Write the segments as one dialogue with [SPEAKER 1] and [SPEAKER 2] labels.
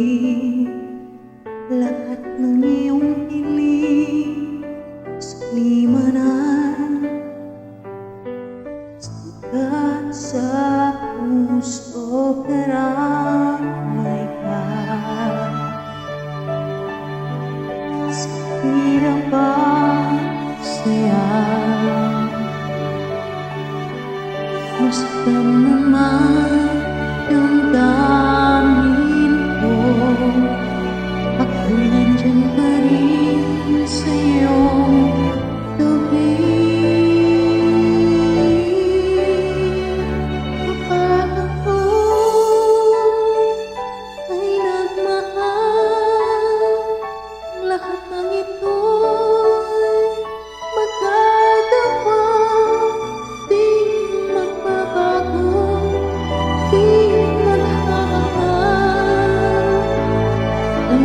[SPEAKER 1] huli Lahat ng iyong piling Sa limanan Sikat sa puso Karamay ka Sa hirap ba saya. Masaktan naman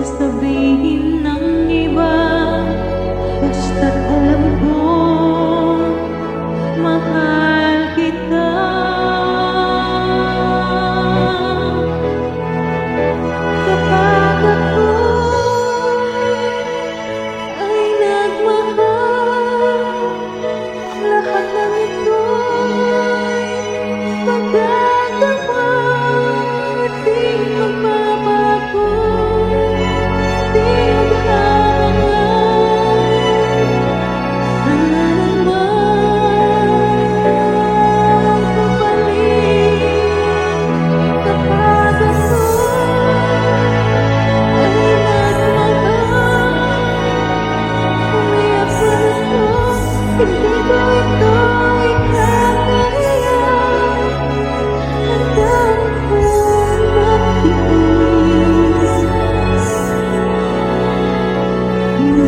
[SPEAKER 1] is the beam.